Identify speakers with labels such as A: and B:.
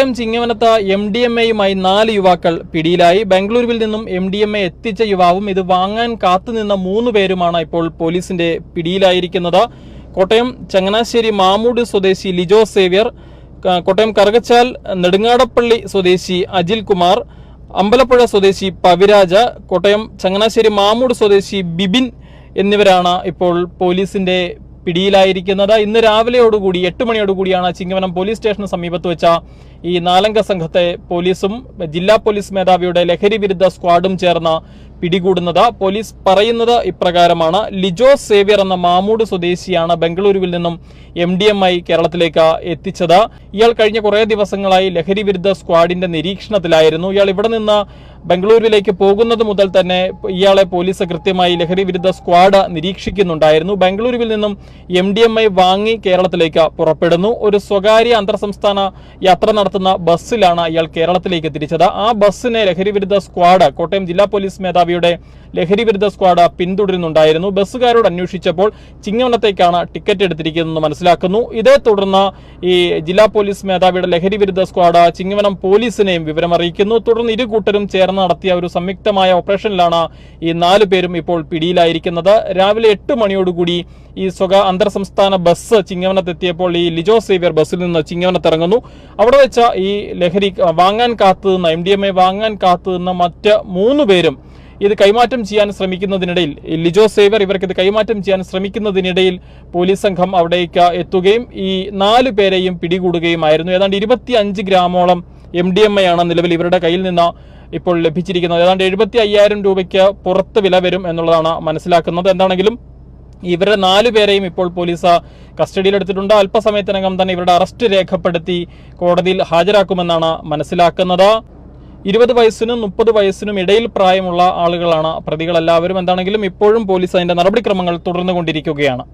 A: കോട്ടയം ചിങ്ങവനത്ത് M D M എയുമായി നാല് യുവാക്കൾ പിടിയിലായി. ബംഗളൂരുവിൽ നിന്നും എം ഡി എം എ എത്തിച്ച യുവാവും ഇത് വാങ്ങാൻ കാത്തുനിന്ന മൂന്ന് പേരുമാണ് ഇപ്പോൾ പോലീസിന്റെ പിടിയിലായിരിക്കുന്നത്. കോട്ടയം ചങ്ങനാശ്ശേരി മാമൂട് സ്വദേശി ലിജോ സേവ്യർ കോട്ടയം കറുകച്ചാൽ നെടുങ്ങാടപ്പള്ളി സ്വദേശി അജിൽ കുമാർ അമ്പലപ്പുഴ സ്വദേശി പവിരാജ കോട്ടയം ചങ്ങനാശ്ശേരി മാമൂട് സ്വദേശി ബിബിൻ എന്നിവരാണ് ഇപ്പോൾ പോലീസിന്റെ പിടിയിലായിരിക്കുന്നത്. ഇന്ന് രാവിലെയോടുകൂടി എട്ട് മണിയോടുകൂടിയാണ് ചിങ്ങവനം പോലീസ് സ്റ്റേഷന് സമീപത്ത് വെച്ച ഈ നാലംഗ സംഘത്തെ പോലീസും ജില്ലാ പോലീസ് മേധാവിയുടെ ലഹരി വിരുദ്ധ സ്ക്വാഡും ചേർന്ന് പിടികൂടുന്നത് പോലീസ് പറയുന്നത് ഇപ്രകാരമാണ്. ലിജോ സേവ്യർ എന്ന മാമൂട് സ്വദേശിയാണ് ബംഗളൂരുവിൽ നിന്നും എം ഡി എം ഐ കേരളത്തിലേക്ക് എത്തിച്ചത്. ഇയാൾ കഴിഞ്ഞ കുറേ ദിവസങ്ങളായി ലഹരി വിരുദ്ധ സ്ക്വാഡിന്റെ നിരീക്ഷണത്തിലായിരുന്നു. ഇയാൾ ഇവിടെ നിന്ന് ബംഗളൂരുവിലേക്ക് പോകുന്നത് മുതൽ തന്നെ ഇയാളെ പോലീസ് കൃത്യമായി ലഹരി വിരുദ്ധ സ്ക്വാഡ് നിരീക്ഷിക്കുന്നുണ്ടായിരുന്നു. ബംഗളൂരുവിൽ നിന്നും എം ഡി എം ഐ വാങ്ങി കേരളത്തിലേക്ക് പുറപ്പെടുന്നു. ഒരു സ്വകാര്യ അന്തർ സംസ്ഥാന യാത്ര നടത്തുന്ന ബസ്സിലാണ് അയാൾ കേരളത്തിലേക്ക് തിരിച്ചത്. ആ ബസ്സിനെ ലഹരിവിരുദ്ധ സ്ക്വാഡ് കോട്ടയം ജില്ലാ പോലീസ് മേധാവിയുടെ ലഹരിവിരുദ്ധ സ്ക്വാഡ് പിന്തുടരുന്നുണ്ടായിരുന്നു. ബസ്സുകാരോട് അന്വേഷിച്ചപ്പോൾ ചിങ്ങവനത്തേക്കാണ് ടിക്കറ്റ് എടുത്തിരിക്കുന്നതെന്ന് മനസ്സിലാക്കുന്നു. ഇതേ തുടർന്ന് ഈ ജില്ലാ പോലീസ് മേധാവിയുടെ ലഹരിവിരുദ്ധ സ്ക്വാഡ് ചിങ്ങവനം പോലീസിനെയും വിവരമറിയിക്കുന്നു. തുടർന്ന് ഇരു കൂട്ടരും ചേർന്ന് നടത്തിയ ഒരു സംയുക്തമായ ഓപ്പറേഷനിലാണ് ഈ നാലു പേരും ഇപ്പോൾ പിടിയിലായിരിക്കുന്നത്. രാവിലെ എട്ട് മണിയോടുകൂടി ഈ സ്വകാ അന്തർ സംസ്ഥാന ബസ് ചിങ്ങവനത്തെത്തിയപ്പോൾ ഈ ലിജോ സേവിയർ ബസ്സിൽ നിന്ന് ചിങ്ങവനത്തിറങ്ങുന്നു. അവിടെ വെച്ച ഈ ലഹരി വാങ്ങാൻ കാത്തുനിന്ന എം ഡി എം എ വാങ്ങാൻ കാത്തുനിന്ന മറ്റ് മൂന്ന് പേരും ഇത് കൈമാറ്റം ചെയ്യാൻ ശ്രമിക്കുന്നതിനിടയിൽ ലിജോ സേവർ ഇവർക്ക് ഇത് കൈമാറ്റം ചെയ്യാൻ ശ്രമിക്കുന്നതിനിടയിൽ പോലീസ് സംഘം അവിടേക്ക് എത്തുകയും ഈ നാല് പേരെയും പിടികൂടുകയുമായിരുന്നു. ഏതാണ്ട് ഇരുപത്തി അഞ്ച് ഗ്രാമോളം എം ഡി എം എ ആണ് നിലവിൽ ഇവരുടെ കയ്യിൽ നിന്ന് ഇപ്പോൾ ലഭിച്ചിരിക്കുന്നത്. ഏതാണ്ട് എഴുപത്തി അയ്യായിരം രൂപയ്ക്ക് പുറത്ത് വില വരും എന്നുള്ളതാണ് മനസ്സിലാക്കുന്നത്. എന്താണെങ്കിലും ഇവരെ നാലു പേരെയും ഇപ്പോൾ പോലീസ് കസ്റ്റഡിയിലെടുത്തിട്ടുണ്ട് അല്പസമയത്തിനകം തന്നെ ഇവരുടെ അറസ്റ്റ് രേഖപ്പെടുത്തി കോടതിയിൽ ഹാജരാക്കുമെന്നാണ് മനസ്സിലാക്കുന്നത്. ഇരുപത് വയസ്സിനും മുപ്പത് വയസ്സിനും ഇടയിൽ പ്രായമുള്ള ആളുകളാണ് പ്രതികളെല്ലാവരും. എന്താണെങ്കിലും ഇപ്പോഴും പോലീസ് അതിന്റെ നടപടിക്രമങ്ങൾ തുടർന്നുകൊണ്ടിരിക്കുകയാണ്.